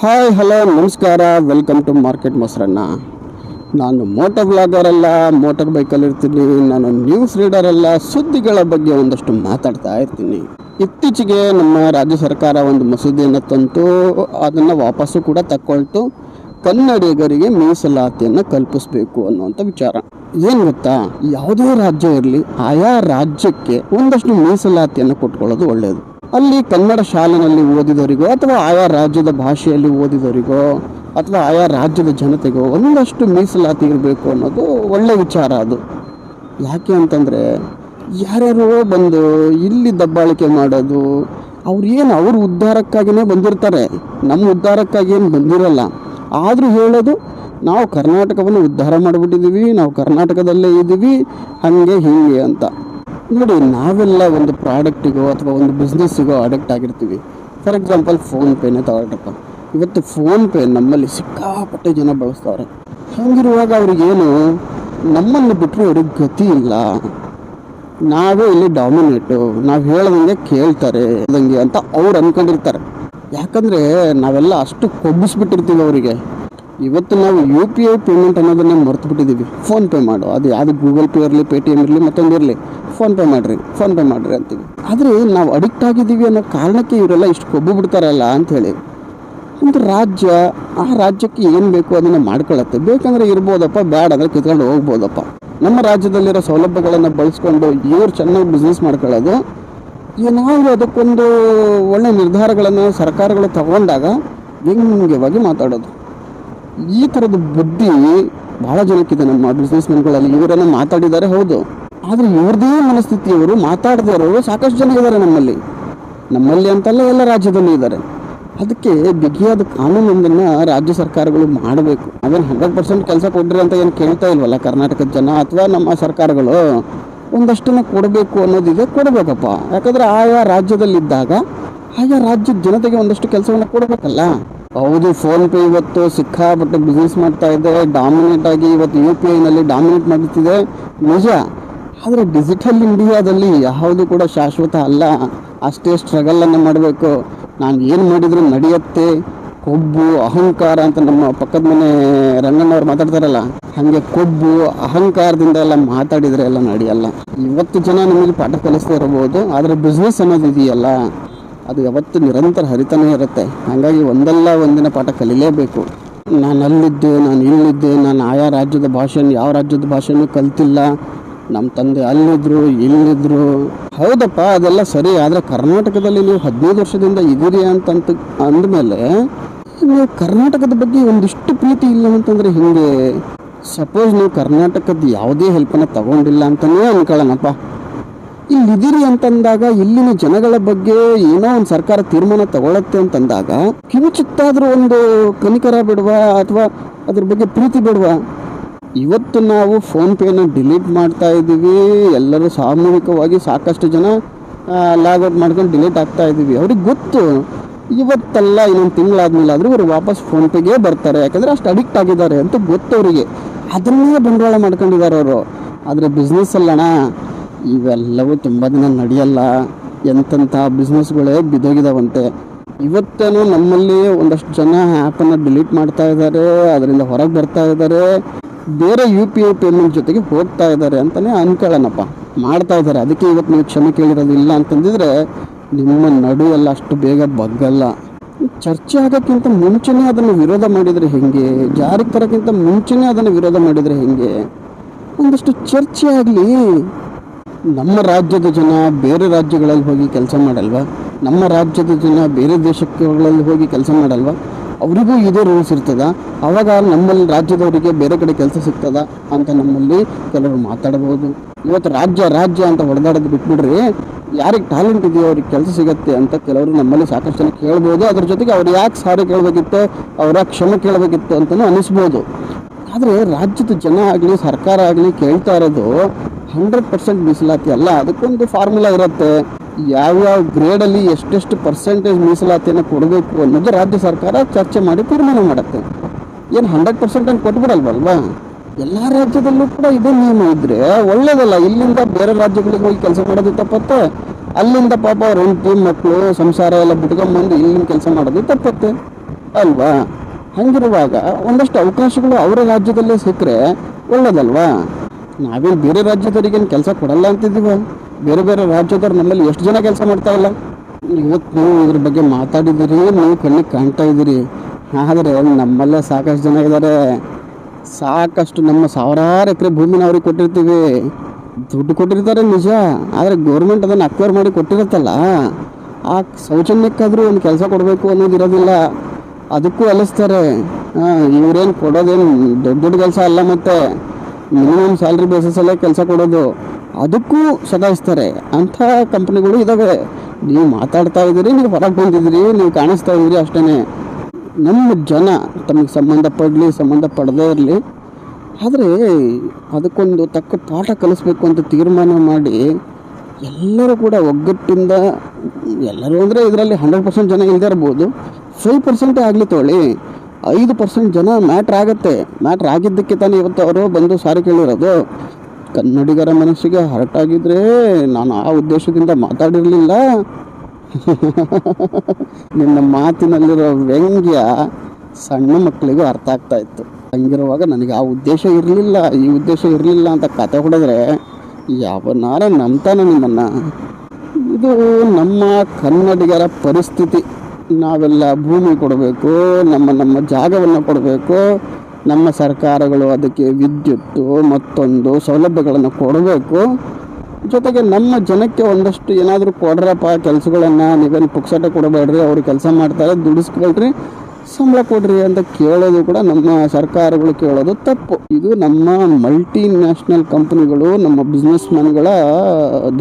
Hi, hello, ನಮಸ್ಕಾರ. Welcome to market ಮೊಸರಣ್ಣ ನಾನು motor blogger ಅಲ್ಲ ಮೋಟರ್ ಬೈಕಲ್ಲಿ ಇರ್ತೀನಿ. ನಾನು ನ್ಯೂಸ್ ಅಲ್ಲ, ಸುದ್ದಿಗಳ ಬಗ್ಗೆ ಒಂದಷ್ಟು ಮಾತಾಡ್ತಾ ಇರ್ತೀನಿ. ಇತ್ತೀಚೆಗೆ ನಮ್ಮ ರಾಜ್ಯ ಸರ್ಕಾರ ಒಂದು ಮಸೂದೆಯನ್ನು ತಂತು ಅದನ್ನು ವಾಪಸ್ಸು ಕೂಡ ತಕ್ಕೊಳ್ತು. ಕನ್ನಡಿಗರಿಗೆ ಮೀಸಲಾತಿಯನ್ನು ಕಲ್ಪಿಸಬೇಕು ಅನ್ನುವಂಥ ವಿಚಾರ. ಏನು ಗೊತ್ತಾ? ಯಾವುದೇ ರಾಜ್ಯ ಇರಲಿ, ಆಯಾ ರಾಜ್ಯಕ್ಕೆ ಒಂದಷ್ಟು ಮೀಸಲಾತಿಯನ್ನು ಕೊಟ್ಕೊಳ್ಳೋದು ಒಳ್ಳೆಯದು ಅಲ್ಲಿ ಕನ್ನಡ ಶಾಲೆಯಲ್ಲಿ ಓದಿದವರಿಗೋ ಅಥವಾ ಆಯಾ ರಾಜ್ಯದ ಭಾಷೆಯಲ್ಲಿ ಓದಿದವರಿಗೋ ಅಥವಾ ಆಯಾ ರಾಜ್ಯದ ಜನತೆಗೋ ಒಂದಷ್ಟು ಮೀಸಲಾತಿ ಇರಬೇಕು ಅನ್ನೋದು ಒಳ್ಳೆ ವಿಚಾರ ಅದು. ಯಾಕೆ ಅಂತಂದರೆ ಯಾರ್ಯಾರೋ ಬಂದು ಇಲ್ಲಿ ದಬ್ಬಾಳಿಕೆ ಮಾಡೋದು, ಅವ್ರು ಏನು ಅವ್ರ ಉದ್ಧಾರಕ್ಕಾಗಿಯೇ ಬಂದಿರ್ತಾರೆ. ನಮ್ಮ ಉದ್ಧಾರಕ್ಕಾಗಿ ಏನು ಬಂದಿರಲ್ಲ. ಆದರೂ ಹೇಳೋದು, ನಾವು ಕರ್ನಾಟಕವನ್ನು ಉದ್ಧಾರ ಮಾಡಿಬಿಟ್ಟಿದ್ದೀವಿ ನಾವು ಕರ್ನಾಟಕದಲ್ಲೇ ಇದ್ದೀವಿ ಹಾಗೆ ಹೀಗೆ ಅಂತ. ನೋಡಿ, ನಾವೆಲ್ಲ ಒಂದು ಪ್ರಾಡಕ್ಟಿಗೋ ಅಥವಾ ಒಂದು ಬಿಸ್ನೆಸ್ಸಿಗೋ ಅಡಕ್ಟ್ ಆಗಿರ್ತೀವಿ. ಫಾರ್ ಎಕ್ಸಾಂಪಲ್ ಫೋನ್ಪೇನೇ ತಗೊಳ್ರಪ್ಪ. ಇವತ್ತು ಫೋನ್ಪೇ ನಮ್ಮಲ್ಲಿ ಸಿಕ್ಕಾಪಟ್ಟೆ ಜನ ಬಳಸ್ತಾವ್ರೆ. ಹಂಗಿರುವಾಗ ಅವ್ರಿಗೇನು, ನಮ್ಮನ್ನು ಬಿಟ್ಟರೆ ಅವ್ರಿಗೆ ಗತಿ ಇಲ್ಲ. ನಾವೇ ಇಲ್ಲಿ ಡಾಮಿನೇಟು ನಾವು ಹೇಳ್ದಂಗೆ ಕೇಳ್ತಾರೆ, ಹೇಳ್ದಂಗೆ ಅಂತ ಅವ್ರು ಅಂದ್ಕೊಂಡಿರ್ತಾರೆ ಯಾಕಂದರೆ ನಾವೆಲ್ಲ ಅಷ್ಟು ಕೊಬ್ಬಿಸ್ಬಿಟ್ಟಿರ್ತೀವಿ ಅವರಿಗೆ. ಇವತ್ತು ನಾವು ಯು ಪಿ ಐ ಪೇಮೆಂಟ್ ಅನ್ನೋದನ್ನೇ ಮರ್ತು ಬಿಟ್ಟಿದ್ದೀವಿ ಫೋನ್ಪೇ ಮಾಡು. ಅದು ಯಾವುದು ಗೂಗಲ್ ಪೇ ಇರಲಿ ಪೇ ಟಿ ಇರಲಿ, ಮತ್ತೊಂದು ಇರಲಿ. ಫೋನ್ಪೇ ಮಾಡಿರಿ ಫೋನ್ಪೇ ಮಾಡಿರಿ ಅಂತೀವಿ. ಆದರೆ ನಾವು ಅಡಿಕ್ಟ್ ಆಗಿದ್ದೀವಿ ಅನ್ನೋ ಕಾರಣಕ್ಕೆ ಇವರೆಲ್ಲ ಇಷ್ಟು ಕೊಬ್ಬು ಬಿಡ್ತಾರಲ್ಲ ಅಂಥೇಳಿ ಒಂದು ರಾಜ್ಯ, ಆ ರಾಜ್ಯಕ್ಕೆ ಏನು ಬೇಕು ಅದನ್ನು ಮಾಡ್ಕೊಳತ್ತೆ. ಬೇಕಂದ್ರೆ ಇರ್ಬೋದಪ್ಪ, ಬ್ಯಾಡ ಅಂದರೆ ಕಿತ್ಕೊಂಡು ಹೋಗ್ಬೋದಪ್ಪ. ನಮ್ಮ ರಾಜ್ಯದಲ್ಲಿರೋ ಸೌಲಭ್ಯಗಳನ್ನು ಬಳಸ್ಕೊಂಡು ಇವ್ರು ಚೆನ್ನಾಗಿ ಬಿಸ್ನೆಸ್ ಮಾಡ್ಕೊಳ್ಳೋದು. ಏನಾದರೂ ಅದಕ್ಕೊಂದು ಒಳ್ಳೆ ನಿರ್ಧಾರಗಳನ್ನು ಸರ್ಕಾರಗಳು ತಗೊಂಡಾಗ ವ್ಯಂಗ್ಯವಾಗಿ ಮಾತಾಡೋದು. ಈ ಥರದ ಬುದ್ಧಿ ಭಾಳ ಜನಕ್ಕಿದೆ ನಮ್ಮ ಬಿಸ್ನೆಸ್ ಮೆನ್ಗಳಲ್ಲಿ ಇವರನ್ನು ಮಾತಾಡಿದ್ದಾರೆ ಹೌದು. ಆದರೆ ಇವ್ರದೇ ಮನಸ್ಥಿತಿಯವರು ಮಾತಾಡದೇ ಇರೋರು ಸಾಕಷ್ಟು ಜನ ಇದ್ದಾರೆ ನಮ್ಮಲ್ಲಿ. ನಮ್ಮಲ್ಲಿ ಅಂತಲ್ಲ ಎಲ್ಲ ರಾಜ್ಯದಲ್ಲಿ ಇದ್ದಾರೆ. ಅದಕ್ಕೆ ಬಿಗಿಯಾದ ಕಾನೂನೊಂದನ್ನು ರಾಜ್ಯ ಸರ್ಕಾರಗಳು ಮಾಡಬೇಕು. ಅದನ್ನು ಹಂಡ್ರೆಡ್ ಪರ್ಸೆಂಟ್ ಕೆಲಸ ಕೊಡ್ರಿ ಅಂತ ಏನು ಕೇಳ್ತಾ ಇಲ್ವಲ್ಲ ಕರ್ನಾಟಕದ ಜನ ಅಥವಾ ನಮ್ಮ ಸರ್ಕಾರಗಳು? ಒಂದಷ್ಟನ್ನು ಕೊಡಬೇಕು ಅನ್ನೋದಿದೆ ಕೊಡಬೇಕಪ್ಪ. ಯಾಕಂದರೆ ಆಯಾ ರಾಜ್ಯದಲ್ಲಿದ್ದಾಗ ಆಯಾ ರಾಜ್ಯದ ಜನತೆಗೆ ಒಂದಷ್ಟು ಕೆಲಸವನ್ನು ಕೊಡಬೇಕಲ್ಲ. ಹೌದು ಫೋನ್ ಪೇ ಇವತ್ತು ಸಿಕ್ಕಾಪಟ್ಟೆ ಬಿಸ್ನೆಸ್ ಮಾಡ್ತಾ ಇದೆ. ಡಾಮಿನೇಟ್ ಆಗಿ ಇವತ್ತು ಯು ಪಿ ಐನಲ್ಲಿ ಡಾಮಿನೇಟ್ ಮಾಡುತ್ತಿದೆ ನಿಜ. ಆದರೆ ಡಿಜಿಟಲ್ ಇಂಡಿಯಾದಲ್ಲಿ ಯಾವುದು ಕೂಡ ಶಾಶ್ವತ ಅಲ್ಲ. ಅಷ್ಟೇ ಸ್ಟ್ರಗಲನ್ನು ಮಾಡಬೇಕು. ನಾನು ಏನು ಮಾಡಿದರೂ ನಡೆಯುತ್ತೆ. ಕೊಬ್ಬು, ಅಹಂಕಾರ ಅಂತ ನಮ್ಮ ಪಕ್ಕದ ಮನೆ ರಂಗಣ್ಣವ್ರು ಮಾತಾಡ್ತಾರಲ್ಲ, ಹಾಗೆ ಕೊಬ್ಬು, ಅಹಂಕಾರದಿಂದ ಎಲ್ಲ ಮಾತಾಡಿದರೆ ಎಲ್ಲ ನಡೆಯಲ್ಲ. ಇವತ್ತು ಜನ ನಿಮಗೆ ಪಾಠ ಕಲಿಸ್ತಾ ಇರಬಹುದು ಆದರೆ ಬಿಸ್ನೆಸ್ ಅನ್ನೋದು ಇದೆಯಲ್ಲ. ಅದು ಯಾವತ್ತು ನಿರಂತರ ಹರಿತಾನೇ ಇರುತ್ತೆ. ಹಾಗಾಗಿ ಒಂದಲ್ಲ ಒಂದಿನ ಪಾಠ ಕಲಿಲೇಬೇಕು. ನಾನು ಅಲ್ಲಿದ್ದೆ, ನಾನು ಇಲ್ಲಿದ್ದೆ, ನಾನು ಆಯಾ ರಾಜ್ಯದ ಭಾಷೆಯನ್ನು, ಯಾವ ರಾಜ್ಯದ ಭಾಷೆನೂ ಕಲ್ತಿಲ್ಲ. ನಮ್ಮ ತಂದೆ ಅಲ್ಲಿದ್ದರು ಇಲ್ಲಿದ್ದರು ಹೌದಪ್ಪ, ಅದೆಲ್ಲ ಸರಿ, ಆದರೆ ಕರ್ನಾಟಕದಲ್ಲಿ ನೀವು ಹದಿನೈದು ವರ್ಷದಿಂದ ಇದ್ದೀರಿ ಅಂತಂತ ಅಂದಮೇಲೆ ನೀವು ಕರ್ನಾಟಕದ ಬಗ್ಗೆ ಒಂದಿಷ್ಟು ಪ್ರೀತಿ ಇಲ್ಲ ಅಂತಂದರೆ ಹಿಂಗೆ, ಸಪೋಸ್ ನೀವು ಕರ್ನಾಟಕದ ಯಾವುದೇ ಹೆಲ್ಪನ್ನು ತಗೊಂಡಿಲ್ಲ ಅಂತಲೇ ಅನ್ಕೊಳ್ಳೋಣಪ್ಪ ಇಲ್ಲಿದ್ದೀರಿ ಅಂತಂದಾಗ, ಇಲ್ಲಿನ ಜನಗಳ ಬಗ್ಗೆ ಏನೋ ಒಂದು ಸರ್ಕಾರ ತೀರ್ಮಾನ ತಗೊಳತ್ತೆ ಅಂತಂದಾಗ, ಕಿಂಚಿತ್ತಾದರೂ ಒಂದು ಕನಿಕರ ಬಿಡುವ ಅಥವಾ ಅದ್ರ ಬಗ್ಗೆ ಪ್ರೀತಿ ಬಿಡುವ ಇವತ್ತು ನಾವು ಫೋನ್ ಪೇನ ಡಿಲೀಟ್ ಮಾಡ್ತಾ ಇದ್ದೀವಿ. ಎಲ್ಲರೂ ಸಾಮೂಹಿಕವಾಗಿ ಸಾಕಷ್ಟು ಜನ ಲಾಗೌಟ್ ಮಾಡ್ಕೊಂಡು ಡಿಲೀಟ್ ಆಗ್ತಾ ಇದ್ದೀವಿ. ಅವ್ರಿಗೆ ಗೊತ್ತು. ಇವತ್ತಲ್ಲ ಇನ್ನೊಂದು ತಿಂಗಳಾದ್ಮೇಲೆ ಆದರೂ ಇವರು ವಾಪಸ್ ಫೋನ್ ಪೇಗೆ ಬರ್ತಾರೆ. ಯಾಕಂದರೆ ಅಷ್ಟು ಅಡಿಕ್ಟ್ ಆಗಿದ್ದಾರೆ ಅಂತ ಗೊತ್ತು ಅವರಿಗೆ. ಅದನ್ನೇ ಬಂಡವಾಳ ಮಾಡ್ಕೊಂಡಿದ್ದಾರೆ ಅವರು. ಆದರೆ ಬಿಸ್ನೆಸ್ ಅಲ್ಲಣ್ಣ, ಇವೆಲ್ಲವೂ ತುಂಬ ದಿನ ನಡೆಯಲ್ಲ. ಎಂತೆಂಥ ಬಿಸ್ನೆಸ್ಗಳೇ ಬಿದ್ದೋಗಿದಾವಂತೆ. ಇವತ್ತೇನೋ ನಮ್ಮಲ್ಲಿ ಒಂದಷ್ಟು ಜನ ಆ್ಯಪನ್ನು ಡಿಲೀಟ್ ಮಾಡ್ತಾ ಇದ್ದಾರೆ. ಅದರಿಂದ ಹೊರಗೆ ಬರ್ತಾ ಇದ್ದಾರೆ. ಬೇರೆ ಯು ಪಿ ಐ ಪೇಮೆಂಟ್ ಜೊತೆಗೆ ಹೋಗ್ತಾ ಇದ್ದಾರೆ ಅಂತಲೇ ಅನ್ಕೊಳ್ಳೋಣಪ್ಪ ಮಾಡ್ತಾ ಇದ್ದಾರೆ. ಅದಕ್ಕೆ ಇವತ್ತು ನೀವು ಕ್ಷಮೆ ಕೇಳಿರೋದು ಇಲ್ಲ ಅಂತಂದಿದ್ರೆ ನಿಮ್ಮ ನಡುವೆಲ್ಲ ಅಷ್ಟು ಬೇಗ ಬಗ್ಗಲ್ಲ. ಚರ್ಚೆ ಆಗೋಕ್ಕಿಂತ ಮುಂಚೆನೇ ಅದನ್ನು ವಿರೋಧ ಮಾಡಿದರೆ ಹೆಂಗೆ? ಜಾರಿಗೆ ತರೋಕ್ಕಿಂತ ಮುಂಚೆನೇ ಅದನ್ನು ವಿರೋಧ ಮಾಡಿದರೆ ಹೆಂಗೆ? ಒಂದಷ್ಟು ಚರ್ಚೆ ಆಗಲಿ. ನಮ್ಮ ರಾಜ್ಯದ ಜನ ಬೇರೆ ರಾಜ್ಯಗಳಲ್ಲಿ ಹೋಗಿ ಕೆಲಸ ಮಾಡಲ್ವಾ? ನಮ್ಮ ರಾಜ್ಯದ ಜನ ಬೇರೆ ದೇಶಗಳಲ್ಲಿ ಹೋಗಿ ಕೆಲಸ ಮಾಡಲ್ವಾ? ಅವರಿಗೂ ಇದೇ ರೂಲ್ಸ್ ಇರ್ತದ. ಅವಾಗ ನಮ್ಮಲ್ಲಿ ರಾಜ್ಯದವರಿಗೆ ಬೇರೆ ಕಡೆ ಕೆಲಸ ಸಿಗ್ತದ ಅಂತ ನಮ್ಮಲ್ಲಿ ಕೆಲವರು ಮಾತಾಡಬಹುದು ಇವತ್ತು ರಾಜ್ಯ ರಾಜ್ಯ ಅಂತ ಹೊಡೆದಾಡೋದು ಬಿಟ್ಬಿಡ್ರಿ. ಯಾರಿಗೆ ಟ್ಯಾಲೆಂಟ್ ಇದೆಯೋ ಅವ್ರಿಗೆ ಕೆಲಸ ಸಿಗತ್ತೆ ಅಂತ ಕೆಲವರು ನಮ್ಮಲ್ಲಿ ಸಾಕಷ್ಟು ಜನ ಕೇಳ್ಬೋದು. ಅದ್ರ ಜೊತೆಗೆ ಅವ್ರು ಯಾಕೆ ಸಾರಿ ಕೇಳಬೇಕಿತ್ತು, ಅವರ ಕ್ಷಮೆ ಕೇಳಬೇಕಿತ್ತು ಅಂತಲೂ ಅನಿಸ್ಬೋದು ಆದರೆ ರಾಜ್ಯದ ಜನ ಆಗಲಿ, ಸರ್ಕಾರ ಆಗಲಿ ಕೇಳ್ತಾ ಇರೋದು ಹಂಡ್ರೆಡ್ ಪರ್ಸೆಂಟ್ ಮೀಸಲಾತಿ ಅಲ್ಲ. ಅದಕ್ಕೊಂದು ಫಾರ್ಮುಲಾ ಇರುತ್ತೆ. ಯಾವ್ಯಾವ ಗ್ರೇಡಲ್ಲಿ ಎಷ್ಟೆಷ್ಟು ಪರ್ಸೆಂಟೇಜ್ ಮೀಸಲಾತಿಯನ್ನು ಕೊಡಬೇಕು ಅನ್ನೋದು ರಾಜ್ಯ ಸರ್ಕಾರ ಚರ್ಚೆ ಮಾಡಿ ತೀರ್ಮಾನ ಮಾಡುತ್ತೆ. ಏನು ಹಂಡ್ರೆಡ್ ಪರ್ಸೆಂಟ್ ಅಂತ ಕೊಟ್ಬಿಡಲ್ವಲ್ವಾ? ಎಲ್ಲ ರಾಜ್ಯದಲ್ಲೂ ಕೂಡ ಇದೇ ನಿಯಮ ಇದ್ರೆ ಒಳ್ಳೇದಲ್ಲ. ಇಲ್ಲಿಂದ ಬೇರೆ ರಾಜ್ಯಗಳಿಗೆ ಹೋಗಿ ಕೆಲಸ ಮಾಡೋದು ತಪ್ಪತ್ತೆ. ಅಲ್ಲಿಂದ ಪಾಪ ಅವ್ರ ಹೆಂಡತಿ ಮಕ್ಕಳು ಸಂಸಾರ ಎಲ್ಲ ಬಿಟ್ಕೊಂಬಂದು ಇಲ್ಲಿನ ಕೆಲಸ ಮಾಡೋದು ತಪ್ಪತ್ತೆ. ಅಲ್ವಾ? ಹಂಗಿರುವಾಗ ಒಂದಷ್ಟು ಅವಕಾಶಗಳು ಅವರ ರಾಜ್ಯದಲ್ಲೇ ಸಿಕ್ಕರೆ ಒಳ್ಳೇದಲ್ವಾ? ನಾವೇನು ಬೇರೆ ರಾಜ್ಯದವರಿಗೇನು ಕೆಲಸ ಕೊಡಲ್ಲ ಅಂತಿದ್ದೀವ? ಬೇರೆ ಬೇರೆ ರಾಜ್ಯದವ್ರು ನಮ್ಮಲ್ಲಿ ಎಷ್ಟು ಜನ ಕೆಲಸ ಮಾಡ್ತಾ ಇಲ್ಲ? ಇವತ್ತು ನೀವು ಇದ್ರ ಬಗ್ಗೆ ಮಾತಾಡಿದ್ದೀರಿ, ನೀವು ಕಣ್ಣಿಗೆ ಕಾಣ್ತಾ ಇದ್ದೀರಿ. ಆದರೆ ನಮ್ಮಲ್ಲೇ ಸಾಕಷ್ಟು ಜನ ಇದ್ದಾರೆ. ಸಾಕಷ್ಟು ನಮ್ಮ ಸಾವಿರಾರು ಎಕರೆ ಭೂಮಿನ ಅವ್ರಿಗೆ ಕೊಟ್ಟಿರ್ತೀವಿ. ದುಡ್ಡು ಕೊಟ್ಟಿರ್ತಾರೆ ನಿಜ, ಆದರೆ ಗೌರ್ಮೆಂಟ್ ಅದನ್ನು ಅಕ್ವೈರ್ ಮಾಡಿ ಕೊಟ್ಟಿರುತ್ತಲ್ಲ. ಆ ಸೌಜನ್ಯಕ್ಕಾದರೂ ಒಂದು ಕೆಲಸ ಕೊಡಬೇಕು ಅನ್ನೋದು ಇರೋದಿಲ್ಲ. ಅದಕ್ಕೂ ಅಲಿಸ್ತಾರೆ. ಇವರೇನು ಕೊಡೋದೇನು ದೊಡ್ಡ ದೊಡ್ಡ ಕೆಲಸ ಅಲ್ಲ ಮತ್ತೆ. ಮಿನಿಮಮ್ ಸ್ಯಾಲ್ರಿ ಬೇಸಿಸಲ್ಲೇ ಕೆಲಸ ಕೊಡೋದು. ಅದಕ್ಕೂ ಸದಾಯಿಸ್ತಾರೆ ಅಂಥ ಕಂಪ್ನಿಗಳು ಇದ್ದಾವೆ ನೀವು ಮಾತಾಡ್ತಾ ಇದ್ದೀರಿ, ನೀವು ಹೊರಗೆ ಬಂದಿದ್ದೀರಿ, ನೀವು ಕಾಣಿಸ್ತಾ ಇದ್ದೀರಿ ಅಷ್ಟೇ ನಮ್ಮ ಜನ ತಮಗೆ ಸಂಬಂಧಪಡಲಿ, ಸಂಬಂಧಪಡದೇ ಇರಲಿ. ಆದರೆ ಅದಕ್ಕೊಂದು ತಕ್ಕ ಪಾಠ ಕಲಿಸ್ಬೇಕು ಅಂತ ತೀರ್ಮಾನ ಮಾಡಿ ಎಲ್ಲರೂ ಕೂಡ ಒಗ್ಗಟ್ಟಿಂದ, ಎಲ್ಲರೂ ಅಂದರೆ ಇದರಲ್ಲಿ ಹಂಡ್ರೆಡ್ ಪರ್ಸೆಂಟ್ ಜನ ಇಲ್ಲದೇ ಇರ್ಬೋದು. ಫೈವ್ ಪರ್ಸೆಂಟೇ ಆಗಲಿ ತೊಗೊಳ್ಳಿ. ಐದು ಪರ್ಸೆಂಟ್ ಜನ ಮ್ಯಾಟ್ರ್ ಆಗುತ್ತೆ. ಮ್ಯಾಟ್ರ್ ಆಗಿದ್ದಕ್ಕೆ ತಾನೇ ಇವತ್ತು ಅವರು ಬಂದು ಸಾರಿ ಕೇಳಿರೋದು. ಕನ್ನಡಿಗರ ಮನಸ್ಸಿಗೆ ಹರ್ಟ್ ಆಗಿದ್ರೆ ನಾನು ಆ ಉದ್ದೇಶದಿಂದ ಮಾತಾಡಿರಲಿಲ್ಲ. ನಿನ್ನ ಮಾತಿನಲ್ಲಿರೋ ವ್ಯಂಗ್ಯ ಸಣ್ಣ ಮಕ್ಕಳಿಗೂ ಅರ್ಥ ಆಗ್ತಾ ಇತ್ತು. ಹಂಗಿರುವಾಗ ನನಗೆ ಆ ಉದ್ದೇಶ ಇರಲಿಲ್ಲ. ಈ ಉದ್ದೇಶ ಇರಲಿಲ್ಲ ಅಂತ ಕತೆ ಹೊಡೆದ್ರೆ ಯಾವನಾರ ನಂಬ್ತಾನೆ ನಿಮ್ಮನ್ನು. ಇದು ನಮ್ಮ ಕನ್ನಡಿಗರ ಪರಿಸ್ಥಿತಿ. ನಾವೆಲ್ಲ ಭೂಮಿ ಕೊಡಬೇಕು, ನಮ್ಮ ನಮ್ಮ ಜಾಗವನ್ನು ಕೊಡಬೇಕು, ನಮ್ಮ ಸರ್ಕಾರಗಳು ಅದಕ್ಕೆ ವಿದ್ಯುತ್ತು ಮತ್ತೊಂದು ಸೌಲಭ್ಯಗಳನ್ನು ಕೊಡಬೇಕು. ಜೊತೆಗೆ ನಮ್ಮ ಜನಕ್ಕೆ ಒಂದಷ್ಟು ಏನಾದರೂ ಕೊಡ್ರಪ್ಪ, ಕೆಲಸಗಳನ್ನು ನೀವೇನು ಪುಕ್ಸಟ್ಟೆ ಕೊಡಬೇಡ್ರಿ, ಅವರು ಕೆಲಸ ಮಾಡ್ತಾರೆ, ದುಡಿಸ್ಕೊಳ್ರಿ, ಸಂಬಳ ಕೊಡ್ರಿ ಅಂತ ಕೇಳೋದು ಕೂಡ ನಮ್ಮ ಸರ್ಕಾರಗಳು ಕೇಳೋದು ತಪ್ಪು. ಇದು ನಮ್ಮ ಮಲ್ಟಿ ನ್ಯಾಷನಲ್ ಕಂಪ್ನಿಗಳು ನಮ್ಮ ಬಿಸ್ನೆಸ್ ಮ್ಯಾನ್ಗಳ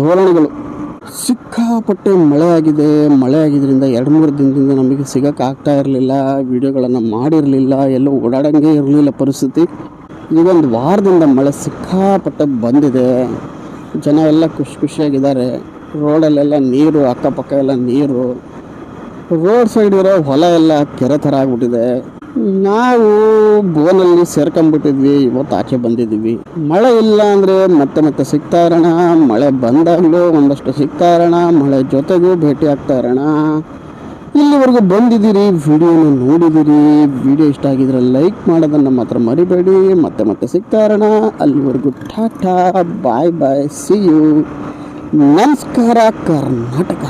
ಧೋರಣೆಗಳು. ಸಿಕ್ಕಾಪಟ್ಟೆ ಮಳೆ ಆಗಿದೆ ಮಳೆ ಆಗಿದ್ದರಿಂದ ಎರಡು ಮೂರು ದಿನದಿಂದ ನಮಗೆ ಸಿಗೋಕ್ಕಾಗ್ತಾ ಇರಲಿಲ್ಲ. ವಿಡಿಯೋಗಳನ್ನು ಮಾಡಿರಲಿಲ್ಲ. ಎಲ್ಲೂ ಓಡಾಡಂಗೆ ಇರಲಿಲ್ಲ ಪರಿಸ್ಥಿತಿ. ಈಗ ಒಂದು ವಾರದಿಂದ ಮಳೆ ಸಿಕ್ಕಾಪಟ್ಟೆ ಬಂದಿದೆ. ಜನ ಎಲ್ಲ ಖುಷಿ ಖುಷಿಯಾಗಿದ್ದಾರೆ. ರೋಡಲ್ಲೆಲ್ಲ ನೀರು, ಅಕ್ಕಪಕ್ಕ ಎಲ್ಲ ನೀರು. ರೋಡ್ ಸೈಡ್ ಇರೋ ಹೊಲ ಎಲ್ಲ ಕೆರೆ ಥರ ಆಗ್ಬಿಟ್ಟಿದೆ. ನಾವು ಬೋನಲ್ಲಿ ಸೇರ್ಕೊಂಡ್ಬಿಟ್ಟಿದ್ವಿ, ಇವತ್ತು ಆಚೆ ಬಂದಿದ್ವಿ ಮಳೆ ಇಲ್ಲ ಅಂದರೆ ಮತ್ತೆ ಮತ್ತೆ ಸಿಗ್ತಾ ಇರೋಣ. ಮಳೆ ಬಂದಾಗಲೂ ಒಂದಷ್ಟು ಸಿಗ್ತಾ ಇರೋಣ. ಮಳೆ ಜೊತೆಗೂ ಭೇಟಿ ಆಗ್ತಾ ಇರೋಣ. ಇಲ್ಲಿವರೆಗೂ ಬಂದಿದ್ದೀರಿ, ವಿಡಿಯೋನ ನೋಡಿದ್ದೀರಿ. ವಿಡಿಯೋ ಇಷ್ಟ ಆಗಿದ್ರೆ ಲೈಕ್ ಮಾಡೋದನ್ನು ಮಾತ್ರ ಮರಿಬೇಡಿ. ಮತ್ತೆ ಮತ್ತೆ ಸಿಗ್ತಾ ಇರೋಣ. ಅಲ್ಲಿವರೆಗೂ tata, bye bye see you ನಮಸ್ಕಾರ, ಕರ್ನಾಟಕ.